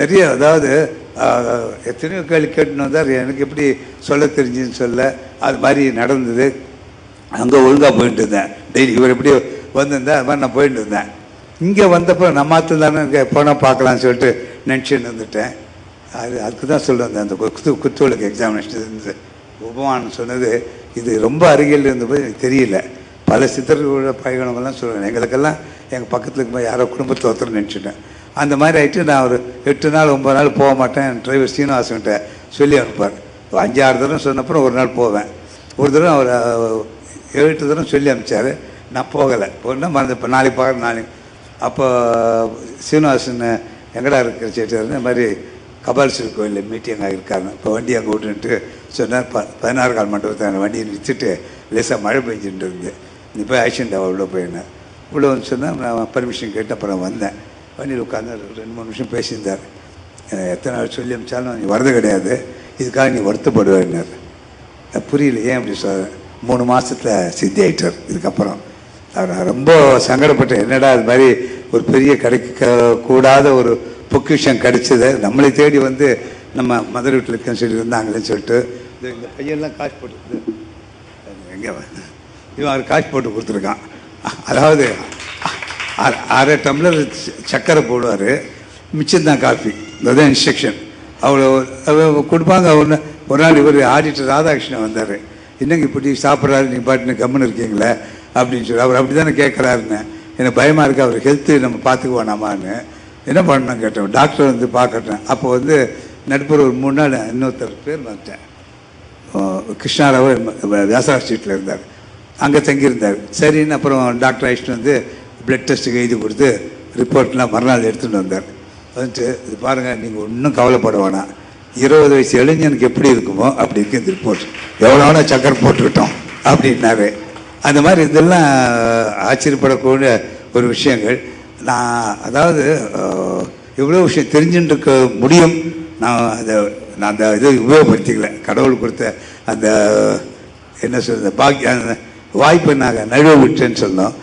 நிறைய அதாவது எத்தனையோ கேள்வி கேட்டுன்னு வந்தார். எனக்கு எப்படி சொல்ல தெரிஞ்சுன்னு சொல்ல. அது மாதிரி நடந்தது. அங்கே ஒழுங்காக போயிட்டு இருந்தேன். டெய்லி இவர் எப்படி வந்திருந்தேன் அது மாதிரி நான் போயிட்டு இருந்தேன். இங்கே வந்தப்போ நம்ம தானே இங்கே போனால் பார்க்கலாம்னு சொல்லிட்டு நினச்சின்னு வந்துட்டேன். அது அதுக்கு தான் சொல்ல வந்தேன். அந்த குத்து குத்துவளுக்கு எக்ஸாமினேஷன் இருந்தது. உபமானம் சொன்னது இது ரொம்ப அருகில் இருந்தபோது எனக்கு தெரியல. பல சித்தர்களோட பயணமெல்லாம் சொல்லுவேன் எங்களுக்கெல்லாம் எங்கள் பக்கத்தில் இருக்கும்போது யாரோ குடும்பத்தில் ஒருத்தர் நினச்சிட்டேன். அந்த மாதிரி ஆகிட்டு நான் ஒரு எட்டு நாள் ஒம்பது நாள் போக மாட்டேன். டிரைவர் சீனிவாசன்கிட்ட சொல்லி அனுப்பார் அஞ்சு ஆறு தடவை சொன்னப்புறம் ஒரு நாள் போவேன். ஒரு தடவை அவர் எட்டு தடவை சொல்லி அனுப்பிச்சாரு. நான் போகலை. போனால் மறந்து இப்போ நாளைக்கு பார்க்குறேன் நாளைக்கு அப்போ சீனிவாசன் எங்கடா இருக்கிற சேட்டார் இந்த மாதிரி கபாலீஸ்வரர் கோயிலில் மீட்டிங் ஆகியிருக்காங்க இப்போ வண்டி அங்கே விட்டுன்ட்டு சொன்னார். ப பதினாறு கால் மண்டபத்தை அந்த வண்டியை நிறுத்திட்டு லேசாக மழை பெஞ்சுட்டு இருந்து நீ போய் ஆக்சிடென்ட் உள்ளே போயிருந்தேன் உள்ளே வந்து சொன்னால் நான் பர்மிஷன் கேட்டு அப்புறம் வந்தேன். வண்டியில் உட்காந்து ரெண்டு மூணு நிமிஷம் பேசியிருந்தார். எத்தனை நாள் சொல்லி அமிச்சாலும் நீ வரது கிடையாது. இதுக்காக நீ வருத்தப்படுவேன்னார் புரியல. ஏன் அப்படி சொல்ற மூணு மாதத்தில் சித்தி ஆகிட்டார் இதுக்கப்புறம் அவர் ரொம்ப சங்கடப்பட்டேன். என்னடா அது மாதிரி ஒரு பெரிய கிடைக்க கூடாத ஒரு பொக்கிஷம் கிடைச்சது. நம்மளை தேடி வந்து நம்ம மதுரை வீட்டில் இருக்கேன்னு சொல்லி இருந்தாங்களேன்னு சொல்லிட்டு இந்த பையன்லாம் காசு போட்டு எங்கே இவன் அவர் காசு போட்டு கொடுத்துருக்கான். அதாவது அரை- அரை டம்ளர் ச- சர்க்கரை போடுவார். மிச்சம்தான் காஃபி அதுதான் இன்ஸ்ட்ரக்ஷன் அவ்வளோ கொடுப்பாங்க. ஒன்று ஒரு நாள் இவர் ஆடிட்டர் ராதாகிருஷ்ணன் வந்தார். என்னங்க இப்படி சாப்பிட்றாரு? நீ பாட்டுன்னு கம்முன்னு இருக்கீங்களே? அப்படின்னு சொல்லி அவர் அப்படி தானே கேட்குறாருன்னு. எனக்கு பயமாக இருக்குது அவர் ஹெல்த்து நம்ம பார்த்துக்குவோனாமான்னு என்ன பண்ணணும் கேட்டோம் டாக்டர் வந்து பார்க்கட்டேன் அப்போ வந்து நடுப்புற ஒரு மூணு நாள் இன்னொருத்தர் பேர் வந்துட்டேன் கிருஷ்ணாராவ் வியாசரா ஸ்ட்ரீட்டில் இருந்தார். அங்கே தங்கியிருந்தார். சரின்னு அப்புறம் டாக்டர் அழைச்சிட்டு வந்து பிளட் டெஸ்ட்டுக்கு எழுதி கொடுத்து ரிப்போர்ட்லாம் மறுநாள் எடுத்துகிட்டு வந்தார். வந்துட்டு இது பாருங்கள் நீங்கள் ஒன்றும் கவலைப்பட வேணாம். இருபது வயசு இளைஞனுக்கு எப்படி இருக்குமோ அப்படி இருக்கு இந்த ரிப்போர்ட். எவ்வளோ வேணால் சக்கரை போட்டுக்கிட்டோம் அப்படின்னாரு அந்த மாதிரி இதெல்லாம் ஆச்சரியப்படக்கூடிய ஒரு விஷயங்கள். நான் அதாவது இவ்வளோ எவ்வளோ விஷயம் தெரிஞ்சுட்டு இருக்க முடியும். நான் அதை நான் அந்த இதை உபயோகப்படுத்திக்கல. கடவுள் கொடுத்த அந்த என்ன சொல்கிறது பாக்கிய வாய்ப்பை நாங்கள் நழுவ விட்டேன்னு சொன்னோம்.